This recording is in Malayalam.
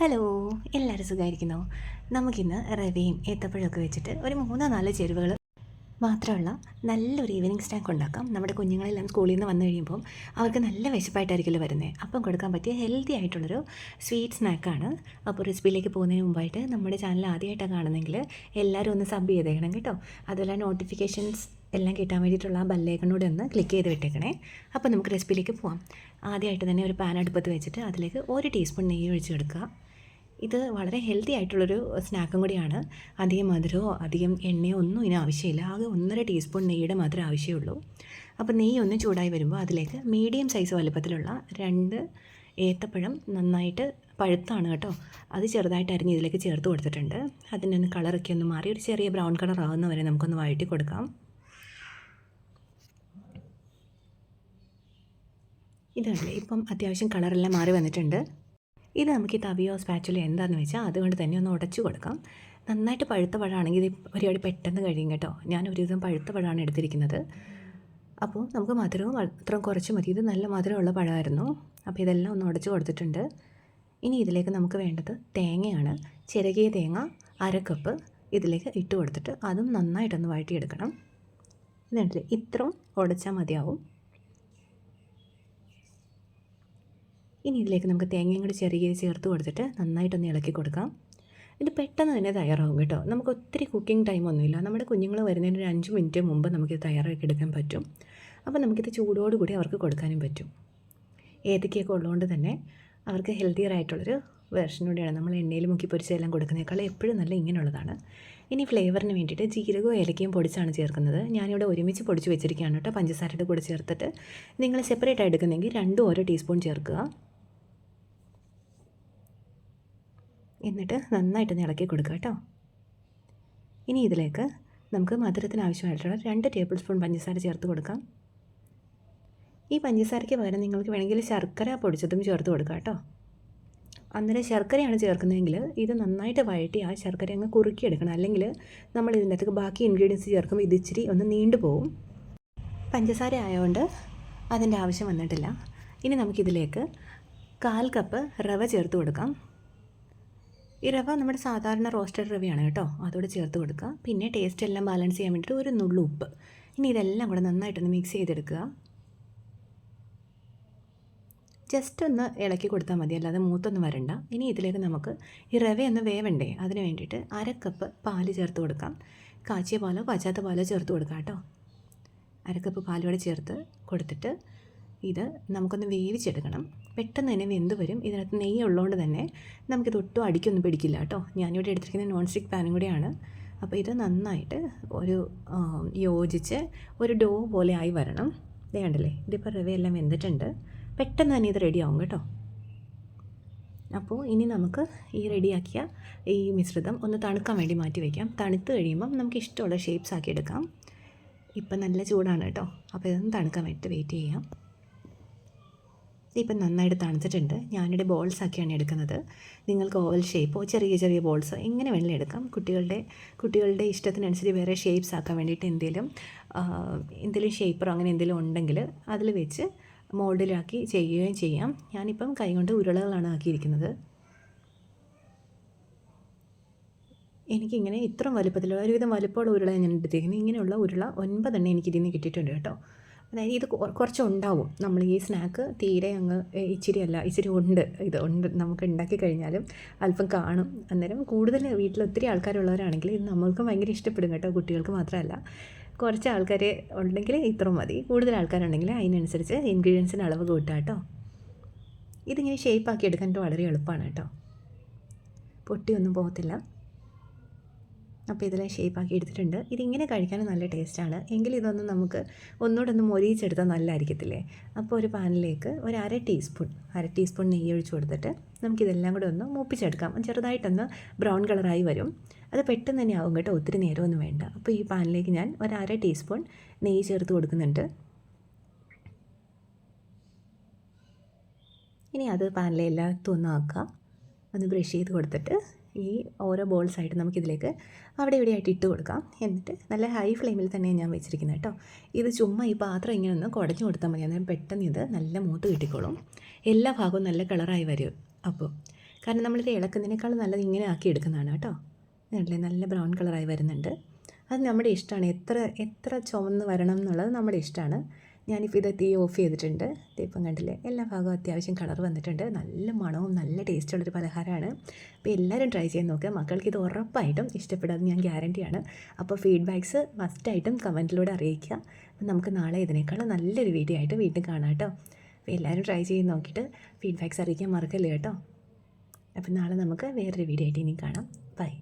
ഹലോ എല്ലാവരും സുഖമായിരിക്കുന്നോ നമുക്കിന്ന് റവയും ഏത്തപ്പഴമൊക്കെ വെച്ചിട്ട് ഒരു മൂന്നോ നാലോ ചേരുവകൾ മാത്രമുള്ള നല്ലൊരു ഈവനിങ് സ്നാക്ക് ഉണ്ടാക്കാം. നമ്മുടെ കുഞ്ഞുങ്ങളെല്ലാം സ്കൂളിൽ നിന്ന് വന്നു കഴിയുമ്പോൾ അവർക്ക് നല്ല വിശപ്പായിട്ടായിരിക്കുമല്ലോ വരുന്നത് അപ്പം കൊടുക്കാൻ പറ്റിയ ഹെൽത്തി ആയിട്ടുള്ളൊരു സ്വീറ്റ് സ്നാക്കാണ് അപ്പോൾ റെസിപ്പിയിലേക്ക് പോകുന്നതിന് മുമ്പായിട്ട് നമ്മുടെ ചാനൽ ആദ്യമായിട്ടാണ് കാണുന്നതെങ്കിൽ എല്ലാവരും ഒന്ന് സബ് ചെയ്തേക്കണം കേട്ടോ. അതുപോലെ നോട്ടിഫിക്കേഷൻസ് എല്ലാം കിട്ടാൻ വേണ്ടിയിട്ടുള്ള ആ ബല്ലേക്കണൂടെ ഒന്ന് ക്ലിക്ക് ചെയ്ത് വിട്ടേക്കണേ. അപ്പോൾ നമുക്ക് റെസിപ്പിയിലേക്ക് പോവാം. ആദ്യമായിട്ട് തന്നെ ഒരു പാൻ അടുപ്പത്ത് വെച്ചിട്ട് അതിലേക്ക് ഒരു ടീസ്പൂൺ നെയ്യ് ഒഴിച്ച് കൊടുക്കുക. ഇത് വളരെ ഹെൽത്തി ആയിട്ടുള്ളൊരു സ്നാക്കും കൂടിയാണ്. അധികം മധുരമോ അധികം എണ്ണയോ ഒന്നും ഇതിന് ആവശ്യമില്ല. ആകെ ഒന്നര ടീസ്പൂൺ നെയ്യുടെ മാത്രമേ ആവശ്യമുള്ളൂ. അപ്പോൾ നെയ്യ് ഒന്ന് ചൂടായി വരുമ്പോൾ അതിലേക്ക് മീഡിയം സൈസ് വലുപ്പത്തിലുള്ള രണ്ട് ഏത്തപ്പഴം നന്നായിട്ട് പഴുത്താണ് കേട്ടോ. അത് ചെറുതായിട്ട് അരിഞ്ഞ് ഇതിലേക്ക് ചേർത്ത് കൊടുത്തിട്ടുണ്ട്. അതിന്റെ ഒന്ന് കളറൊക്കെ ഒന്ന് മാറി ഒരു ചെറിയ ബ്രൗൺ കളർ ആകുന്ന വരെ നമുക്കൊന്ന് വഴറ്റി കൊടുക്കാം. ഇതല്ലേ ഇപ്പം അത്യാവശ്യം കളറെല്ലാം മാറി വന്നിട്ടുണ്ട്. ഇത് നമുക്ക് ഈ തവിയോ സ്പാച്ചുലോ എന്താണെന്ന് വെച്ചാൽ അതുകൊണ്ട് തന്നെ ഒന്ന് ഉടച്ചു കൊടുക്കാം. നന്നായിട്ട് പഴുത്ത പഴമാണെങ്കിൽ ഇത് പരിപാടി പെട്ടെന്ന് കഴിയും കേട്ടോ. ഞാൻ ഒരു ദിവസം പഴുത്ത പഴമാണ് എടുത്തിരിക്കുന്നത്. അപ്പോൾ നമുക്ക് മധുരവും അത്രയും കുറച്ച് മതി. ഇത് നല്ല മധുരമുള്ള പഴമായിരുന്നു. അപ്പോൾ ഇതെല്ലാം ഒന്ന് ഉടച്ചു കൊടുത്തിട്ടുണ്ട്. ഇനി ഇതിലേക്ക് നമുക്ക് വേണ്ടത് തേങ്ങയാണ്. ചിരകിയ തേങ്ങ അര കപ്പ് ഇതിലേക്ക് ഇട്ട് കൊടുത്തിട്ട് അതും നന്നായിട്ടൊന്ന് വഴറ്റിയെടുക്കണം. എന്നിട്ട് ഇത്രയും ഉടച്ചാൽ മതിയാവും. ഇനി ഇതിലേക്ക് നമുക്ക് തേങ്ങയും കൂടി ചെറിയ ചേർത്ത് കൊടുത്തിട്ട് നന്നായിട്ടൊന്ന് ഇളക്കി കൊടുക്കാം. ഇത് പെട്ടെന്ന് തന്നെ തയ്യാറാവും കേട്ടോ. നമുക്ക് ഒത്തിരി കുക്കിംഗ് ടൈമൊന്നുമില്ല നമ്മുടെ കുഞ്ഞുങ്ങൾ വരുന്നതിന് ഒരു അഞ്ച് മിനിറ്റ് മുമ്പ് നമുക്കിത് തയ്യാറാക്കി എടുക്കാൻ പറ്റും. അപ്പോൾ നമുക്കിത് ചൂടോടുകൂടി അവർക്ക് കൊടുക്കാനും പറ്റും. ഏതൊക്കെയൊക്കെ ഉള്ളതുകൊണ്ട് തന്നെ അവർക്ക് ഹെൽത്തിയർ ആയിട്ടുള്ളൊരു കൂടിയാണ്. നമ്മൾ എണ്ണയിൽ മുക്കി പൊരിച്ചതെല്ലാം കൊടുക്കുന്നതിനേക്കാൾ എപ്പോഴും നല്ല ഇങ്ങനെയുള്ളതാണ്. ഇനി ഫ്ലേവറിന് വേണ്ടിയിട്ട് ജീരകവും ഏലക്കയും പൊടിച്ചാണ് ചേർക്കുന്നത്. ഞാനിവിടെ ഒരുമിച്ച് പൊടിച്ച് വെച്ചിരിക്കുകയാണ് കേട്ടോ. പഞ്ചസാരയുടെ കൂടെ ചേർത്തിട്ട്. നിങ്ങൾ സെപ്പറേറ്റ് എടുക്കുന്നെങ്കിൽ രണ്ടും ഓരോ ടീസ്പൂൺ ചേർക്കുക. എന്നിട്ട് നന്നായിട്ട് ഇളക്കി കൊടുക്കുക കേട്ടോ. ഇനി ഇതിലേക്ക് നമുക്ക് മധുരത്തിന് ആവശ്യമായിട്ടുള്ള രണ്ട് ടേബിൾ സ്പൂൺ പഞ്ചസാര ചേർത്ത് കൊടുക്കാം. ഈ പഞ്ചസാരയ്ക്ക് പകരം നിങ്ങൾക്ക് വേണമെങ്കിൽ ശർക്കര പൊടിച്ചതും ചേർത്ത് കൊടുക്കാം കേട്ടോ. അന്നേരം ശർക്കരയാണ് ചേർക്കുന്നതെങ്കിൽ ഇത് നന്നായിട്ട് വഴറ്റി ആ ശർക്കര അങ്ങ് കുറുക്കിയെടുക്കണം. അല്ലെങ്കിൽ നമ്മൾ ഇതിന്റെ അകത്ത് ബാക്കി ഇൻഗ്രീഡിയൻസ് ചേർക്കുമ്പോൾ ഇത് ഇച്ചിരി ഒന്ന് നീണ്ടു പോവും. പഞ്ചസാര ആയതുകൊണ്ട് അതിന്റെ ആവശ്യം വന്നിട്ടില്ല. ഇനി നമുക്കിതിലേക്ക് കാൽ കപ്പ് റവ ചേർത്ത് കൊടുക്കാം. ഈ റവ നമ്മുടെ സാധാരണ റോസ്റ്റഡ് റവയാണ് കേട്ടോ. അതോടെ ചേർത്ത് കൊടുക്കുക. പിന്നെ ടേസ്റ്റ് എല്ലാം ബാലൻസ് ചെയ്യാൻ വേണ്ടിയിട്ട് ഒരു നുള്ളു ഉപ്പ്. ഇനി ഇതെല്ലാം കൂടെ നന്നായിട്ടൊന്ന് മിക്സ് ചെയ്തെടുക്കുക. ജസ്റ്റ് ഒന്ന് ഇളക്കി കൊടുത്താൽ മതി. അല്ലാതെ മൂത്തൊന്നും വരണ്ട. ഇനി ഇതിലേക്ക് നമുക്ക് ഈ റവ ഒന്ന് വേവണ്ടേ? അതിന് വേണ്ടിയിട്ട് അര കപ്പ് പാൽ ചേർത്ത് കൊടുക്കാം. കാച്ചിയ പാലോ കാച്ചാത്ത പാലോ ചേർത്ത് കൊടുക്കാം കേട്ടോ. അര കപ്പ് പാലോടെ ചേർത്ത് കൊടുത്തിട്ട് ഇത് നമുക്കൊന്ന് വേവിച്ചെടുക്കണം. പെട്ടെന്ന് തന്നെ വെന്ത് വരും. ഇതിനകത്ത് നെയ്യ് ഉള്ളതുകൊണ്ട് തന്നെ നമുക്കിത് ഒട്ടും അടിക്കൊന്നും പിടിക്കില്ല കേട്ടോ. ഞാനിവിടെ എടുത്തിരിക്കുന്ന നോൺ സ്റ്റിക്ക് പാനും കൂടിയാണ്. അപ്പോൾ ഇത് നന്നായിട്ട് ഒരു യോജിച്ച് ഒരു ഡോ പോലെ ആയി വരണം. വേണ്ടല്ലേ ഇതിപ്പോൾ റവയെല്ലാം വെന്തിട്ടുണ്ട്. പെട്ടെന്ന് തന്നെ ഇത് റെഡിയാവും കേട്ടോ. അപ്പോൾ ഇനി നമുക്ക് ഈ റെഡിയാക്കിയ ഈ മിശ്രിതം ഒന്ന് തണുക്കാൻ വേണ്ടി മാറ്റി വയ്ക്കാം. തണുത്ത് കഴിയുമ്പം നമുക്ക് ഇഷ്ടമുള്ള ഷേപ്സ് ആക്കി എടുക്കാം. ഇപ്പം നല്ല ചൂടാണ് കേട്ടോ. അപ്പോൾ ഇതൊന്ന് തണുക്കാൻ വേണ്ടിയിട്ട് വെയിറ്റ് ചെയ്യാം. ഇപ്പം നന്നായിട്ട് തണുത്തിട്ടുണ്ട്. ഞാനിവിടെ ബോൾസ് ആക്കിയാണ് എടുക്കുന്നത്. നിങ്ങൾക്ക് ഓവൽ ഷേപ്പോ ചെറിയ ചെറിയ ബോൾസോ എങ്ങനെ വേണമെങ്കിലും എടുക്കാം. കുട്ടികളുടെ കുട്ടികളുടെ ഇഷ്ടത്തിനനുസരിച്ച് വേറെ ഷേപ്സ് ആക്കാൻ വേണ്ടിയിട്ട് എന്തെങ്കിലും എന്തെങ്കിലും ഷേപ്പറോ അങ്ങനെ എന്തെങ്കിലും ഉണ്ടെങ്കിൽ അതിൽ വെച്ച് മോൾഡിലാക്കി ചെയ്യുകയും ചെയ്യാം. ഞാനിപ്പം കൈകൊണ്ട് ഉരുളകളാണ് ആക്കിയിരിക്കുന്നത്. എനിക്കിങ്ങനെ ഇത്രയും വലുപ്പത്തിൽ ഒരുവിധം വലുപ്പമുള്ള ഉരുള ഞാൻ എടുത്തിരിക്കുന്നത്. ഇങ്ങനെയുള്ള ഉരുള ഒൻപതെണ്ണം എനിക്കിതിൽ നിന്ന് കിട്ടിയിട്ടുണ്ട് കേട്ടോ. അതായത് ഇത് കുറച്ചുണ്ടാവും. നമ്മൾ ഈ സ്നാക്ക് തീരെ അങ്ങ് ഇച്ചിരി അല്ല ഇച്ചിരി ഉണ്ട്. ഇത് ഉണ്ട് നമുക്ക് ഉണ്ടാക്കി കഴിഞ്ഞാലും അല്പം കാണും. അന്നേരം കൂടുതൽ വീട്ടിൽ ഒത്തിരി ആൾക്കാരുള്ളവരാണെങ്കിൽ ഇത് നമ്മൾക്കും ഭയങ്കര ഇഷ്ടപ്പെടും കേട്ടോ. കുട്ടികൾക്ക് മാത്രമല്ല. കുറച്ച് ആൾക്കാർ ഉണ്ടെങ്കിൽ ഇത്ര മതി. കൂടുതൽ ആൾക്കാരുണ്ടെങ്കിൽ അതിനനുസരിച്ച് ഇൻഗ്രീഡിയൻസിന് അളവ് കൂട്ടാം കേട്ടോ. ഇതിങ്ങനെ ഷേപ്പാക്കി എടുക്കാൻ വളരെ എളുപ്പമാണ് കേട്ടോ. പൊട്ടിയൊന്നും പോകത്തില്ല. അപ്പോൾ ഇതെല്ലാം ഷേപ്പാക്കി എടുത്തിട്ടുണ്ട്. ഇതിങ്ങനെ കഴിക്കാൻ നല്ല ടേസ്റ്റാണ് എങ്കിൽ ഇതൊന്ന് നമുക്ക് ഒന്നുകൂടെ ഒന്ന് മൊരിയിച്ചെടുത്താൽ നല്ലതായിരിക്കത്തില്ലേ? അപ്പോൾ ഒരു പാനിലേക്ക് ഒരു അര ടീസ്പൂൺ അര ടീസ്പൂൺ നെയ്യ് ഒഴിച്ച് കൊടുത്തിട്ട് നമുക്കിതെല്ലാം കൂടെ ഒന്ന് മൂപ്പിച്ചെടുക്കാം. ചെറുതായിട്ടൊന്ന് ബ്രൗൺ കളറായി വരും. അത് പെട്ടെന്ന് തന്നെ ആവും കേട്ടോ ഒത്തിരി നേരമൊന്നും വേണ്ട. അപ്പോൾ ഈ പാനിലേക്ക് ഞാൻ ഒരു അര ടീസ്പൂൺ നെയ്യ് ചേർത്ത് കൊടുക്കുന്നുണ്ട്. ഇനി അത് പാനിലെ എല്ലാത്തും ഒന്ന് ആക്കുക ഒന്ന് ബ്രഷ് ചെയ്ത് കൊടുത്തിട്ട് ഈ ഓരോ ബോൾസായിട്ട് നമുക്കിതിലേക്ക് അവിടെ ഇവിടെ ആയിട്ട് ഇട്ട് കൊടുക്കാം. എന്നിട്ട് നല്ല ഹൈ ഫ്ലെയിമിൽ തന്നെ ഞാൻ വെച്ചിരിക്കുന്നത് കേട്ടോ. ഇത് ചുമ്മാ ഈ പാത്രം ഇങ്ങനെ ഒന്ന് കുടഞ്ഞു കൊടുത്താൽ മതി. അന്നേരം പെട്ടെന്ന് ഇത് നല്ല മൂത്ത് കിട്ടിക്കോളും. എല്ലാ ഭാഗവും നല്ല കളറായി വരും അപ്പോൾ കാരണം നമ്മളിത് ഇളക്കുന്നതിനേക്കാൾ നല്ലത് ഇങ്ങനെ ആക്കി എടുക്കുന്നതാണ് കേട്ടോ. നല്ല നല്ല ബ്രൗൺ കളറായി വരുന്നുണ്ട്. അത് നമ്മുടെ ഇഷ്ടമാണ് എത്ര എത്ര ചുവന്ന് വരണം എന്നുള്ളത് നമ്മുടെ ഇഷ്ടമാണ് ഞാനിപ്പോൾ ഇത് തീ ഓഫ് ചെയ്തിട്ടുണ്ട്. തീപ്പം കണ്ടില്ലേ? എല്ലാ ഭാഗവും അത്യാവശ്യം കളർ വന്നിട്ടുണ്ട്. നല്ല മണവും നല്ല ടേസ്റ്റുള്ളൊരു പലഹാരമാണ്. അപ്പോൾ എല്ലാവരും ട്രൈ ചെയ്ത് നോക്കുക മക്കൾക്ക് ഇത് ഉറപ്പായിട്ടും ഇഷ്ടപ്പെടാതെ ഞാൻ ഗ്യാരണ്ടിയാണ് അപ്പോൾ ഫീഡ്ബാക്ക്സ് മസ്റ്റായിട്ടും കമന്റിലൂടെ അറിയിക്കുക. അപ്പം നമുക്ക് നാളെ ഇതിനേക്കാളും നല്ലൊരു വീഡിയോ ആയിട്ട് വീണ്ടും കാണാം കേട്ടോ. അപ്പോൾ എല്ലാവരും ട്രൈ ചെയ്ത് നോക്കിയിട്ട് ഫീഡ്ബാക്ക്സ് അറിയിക്കാൻ മറക്കല്ലേ കേട്ടോ? അപ്പോൾ നാളെ നമുക്ക് വേറൊരു വീഡിയോ ആയിട്ട് ഇനി കാണാം. ബൈ